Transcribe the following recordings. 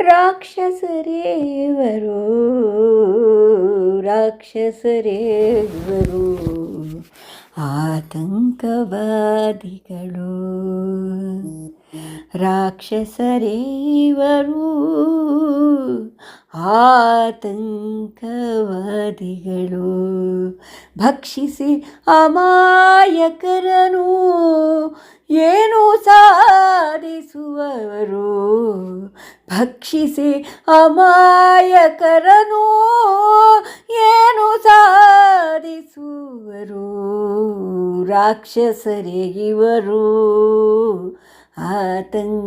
ರಾಕ್ಷಸರೇವರು ರಾಕ್ಷಸರೇವರು ಆತಂಕವಾದಿಗಳು. ರಾಕ್ಷಸರೇವರು ಆತಂಕವಾದಿಗಳು. ಭಕ್ಷಿಸಿ ಅಮಾಯಕರನು ಏನು ಸಾಧಿಸುವವರು? ಭಕ್ಷಿಸಿ ಅಮಾಯಕರನು ಏನು ಸಾಧಿಸುವರು? ರಾಕ್ಷಸರೇ ಇವರು ಆತಂಕವಾದಿಗಳು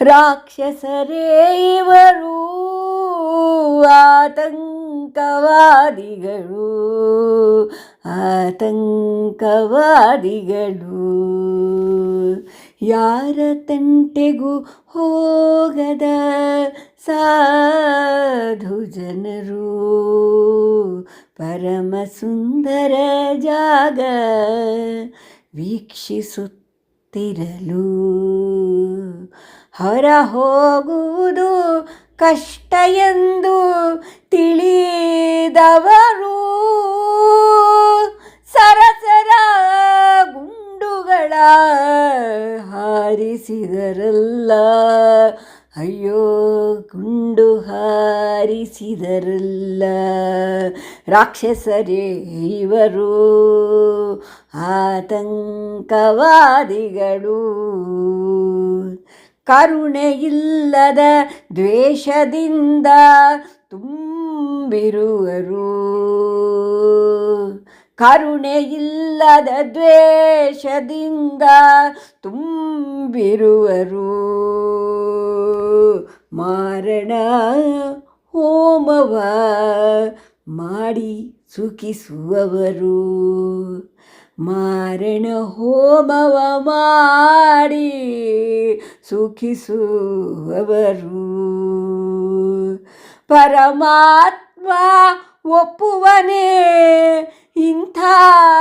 ರಾಕ್ಷಸರೇ ಇವರು ಆತಂಕವಾದಿಗಳು ಆತಂಕವಾದಿಗಳು. ಯಾರ ತಂಟೆಗೂ ಹೋಗದ ಸಾಧು ಜನರು ಪರಮ ಸುಂದರ ಜಾಗ ವೀಕ್ಷಿಸುತ್ತಿರಲು. ಹೊರ ಹೋಗುವುದು ಕಷ್ಟ ಎಂದು ತಿಳಿದವರು ಸರಸರ ಗುಂಡುಗಳ ಹಾರಿಸಿದರಲ್ಲ. ಅಯ್ಯೋ ಗುಂಡು ಹಾರಿಸಿದರಲ್ಲ. ರಾಕ್ಷಸರೇ ಇವರು ಆತಂಕವಾದಿಗಳು. ಕರುಣೆಯಿಲ್ಲದ ದ್ವೇಷದಿಂದ ತುಂಬಿರುವರು. ಕರುಣೆ ಇಲ್ಲದ ದ್ವೇಷದಿಂದ ತುಂಬಿರುವರು. ಮಾರಣ ಹೋಮವ ಮಾಡಿ ಸುಖಿಸುವವರು. ಮಾರಣ ಹೋಮವ ಮಾಡಿ ಸುಖಿಸುವವರು. ಪರಮಾತ್ಮ ಒಪ್ಪುವನೇ ಇಂಥ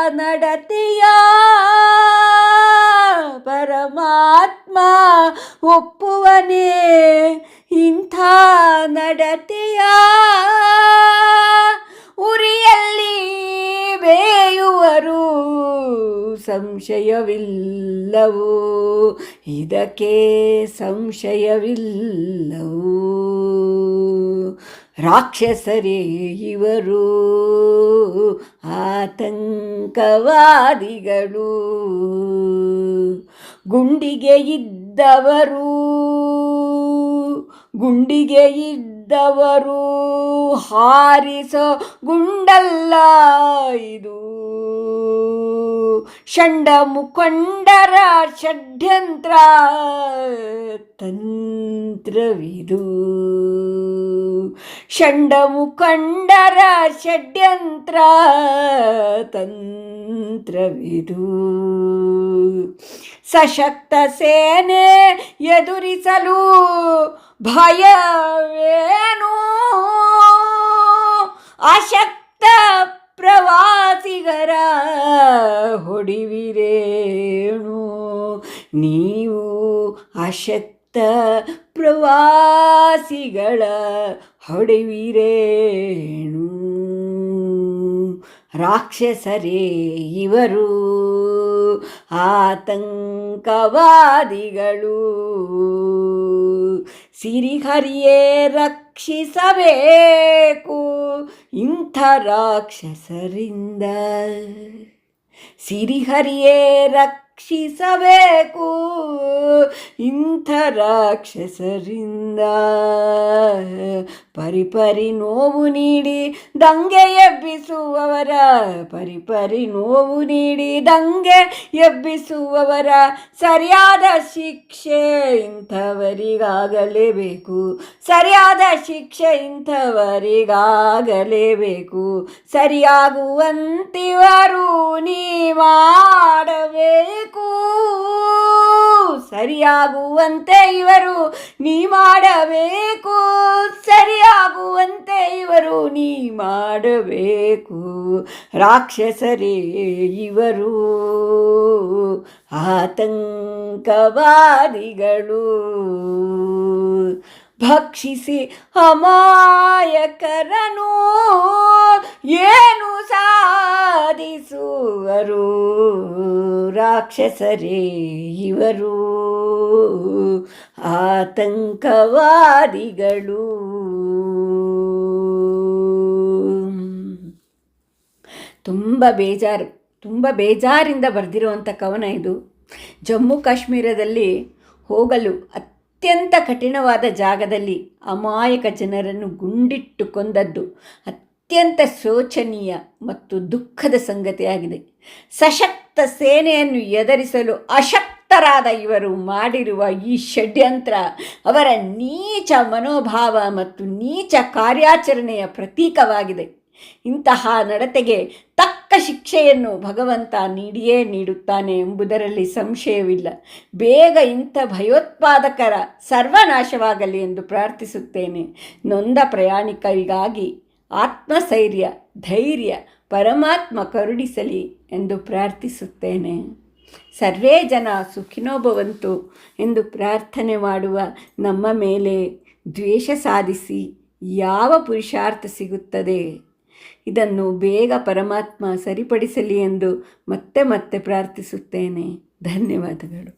ನಡತೆಯ. ಪರಮಾತ್ಮ ಒಪ್ಪುವನೇ ಇಂಥ ನಡತೆಯ. ಸಂಶಯವಿಲ್ಲವೋ? ಇದಕ್ಕೆ ಸಂಶಯವಿಲ್ಲವು? ರಾಕ್ಷಸರೇ ಇವರು ಆತಂಕವಾದಿಗಳು. ಗುಂಡಿಗೆ ಇದ್ದವರು ಗುಂಡಿಗೆ ಇದ್ದವರು ಹಾರಿಸೋ ಗುಂಡಲ್ಲ ಇದು. ಷಂಡ ಮುಖಂಡರ ಷಡ್ಯಂತ್ರ ತಂತ್ರವಿದು. ಷಂಡ ಮುಖಂಡರ ಷಡ್ಯಂತ್ರ ತಂತ್ರವಿದು. ಸಶಕ್ತ ಸೇನೆ ಎದುರಿಸಲು ಭಯವೇನು? ಅಶಕ್ತ ಪ್ರವಾಸಿಗರ ಹೊಡಿವಿರೇಣು ನೀವು ಅಶಕ್ತ ಪ್ರವಾಸಿಗಳ ಹೊಡೆವಿರೇಣು ರಾಕ್ಷಸರೇ ಇವರು ಆತಂಕವಾದಿಗಳು. ಸಿರಿಹರಿಯೇ ರಕ್ಷಿಸಬೇಕು ಇಂಥ ರಾಕ್ಷಸರಿಂದ. ಸಿರಿಹರಿಯೇ ರಕ್ಷಿಸಬೇಕು. ಇಂಥ ರಾಕ್ಷಸರಿಂದ ಪರಿಪರಿ ನೋವು ನೀಡಿ ದಂಗೆ ಎಬ್ಬಿಸುವವರ, ಪರಿಪರಿ ನೋವು ನೀಡಿ ದಂಗೆ ಎಬ್ಬಿಸುವವರ ಸರಿಯಾದ ಶಿಕ್ಷೆ ಇಂಥವರಿಗಾಗಲೇಬೇಕು. ಸರಿಯಾದ ಶಿಕ್ಷೆ ಇಂಥವರಿಗಾಗಲೇಬೇಕು. ಸರಿಯಾಗುವಂತಿವರು ನೀ ಸರಿಯಾಗುವಂತೆ ಇವರು, ನೀ ಮಾಡಬೇಕು. ಸರಿಯಾಗುವಂತೆ ಇವರು, ನೀ ಮಾಡಬೇಕು. ರಾಕ್ಷಸರೇ ಇವರು, ಆತಂಕವಾದಿಗಳು. ಭಕ್ಷಿಸಿ ಅಮಾಯಕರನು ಏನು ಸಾಧಿಸುವರು? ರಾಕ್ಷಸರೇ, ಇವರು ಆತಂಕವಾದಿಗಳು. ತುಂಬ ಬೇಜಾರು, ತುಂಬ ಬೇಜಾರಿಂದ ಬರೆದಿರುವಂಥ ಕವನ ಇದು. ಜಮ್ಮು ಕಾಶ್ಮೀರದಲ್ಲಿ ಹೋಗಲು ಅತ್ಯಂತ ಕಠಿಣವಾದ ಜಾಗದಲ್ಲಿ ಅಮಾಯಕ ಜನರನ್ನು ಗುಂಡಿಟ್ಟು ಕೊಂದದ್ದು ಅತ್ಯಂತ ಶೋಚನೀಯ ಮತ್ತು ದುಃಖದ ಸಂಗತಿಯಾಗಿದೆ. ಸಶಕ್ತ ಸೇನೆಯನ್ನು ಎದುರಿಸಲು ಅಶಕ್ತರಾದ ಇವರು ಮಾಡಿರುವ ಈ ಷಡ್ಯಂತ್ರ ಅವರ ನೀಚ ಮನೋಭಾವ ಮತ್ತು ನೀಚ ಕಾರ್ಯಾಚರಣೆಯ ಪ್ರತೀಕವಾಗಿದೆ. ಇಂತಹ ನಡತೆಗೆ ತಕ್ಕ ಶಿಕ್ಷೆಯನ್ನು ಭಗವಂತ ನೀಡಿಯೇ ನೀಡುತ್ತಾನೆ ಎಂಬುದರಲ್ಲಿ ಸಂಶಯವಿಲ್ಲ. ಬೇಗ ಇಂಥ ಭಯೋತ್ಪಾದಕರ ಸರ್ವನಾಶವಾಗಲಿ ಎಂದು ಪ್ರಾರ್ಥಿಸುತ್ತೇನೆ. ನೊಂದ ಪ್ರಯಾಣಿಕರಿಗಾಗಿ ಆತ್ಮಸ್ಥೈರ್ಯ, ಧೈರ್ಯ, ಪರಮಾತ್ಮ ಕರುಣಿಸಲಿ ಎಂದು ಪ್ರಾರ್ಥಿಸುತ್ತೇನೆ. ಸರ್ವೇ ಜನ ಸುಖಿನೋಭವಂತು ಎಂದು ಪ್ರಾರ್ಥನೆ ಮಾಡುವ ನಮ್ಮ ಮೇಲೆ ದ್ವೇಷ ಸಾಧಿಸಿ ಯಾವ ಪುರುಷಾರ್ಥ ಸಿಗುತ್ತದೆ? ಇದನ್ನು ಬೇಗ ಪರಮಾತ್ಮ ಸರಿಪಡಿಸಲಿ ಎಂದು ಮತ್ತೆ ಮತ್ತೆ ಪ್ರಾರ್ಥಿಸುತ್ತೇನೆ. ಧನ್ಯವಾದಗಳು.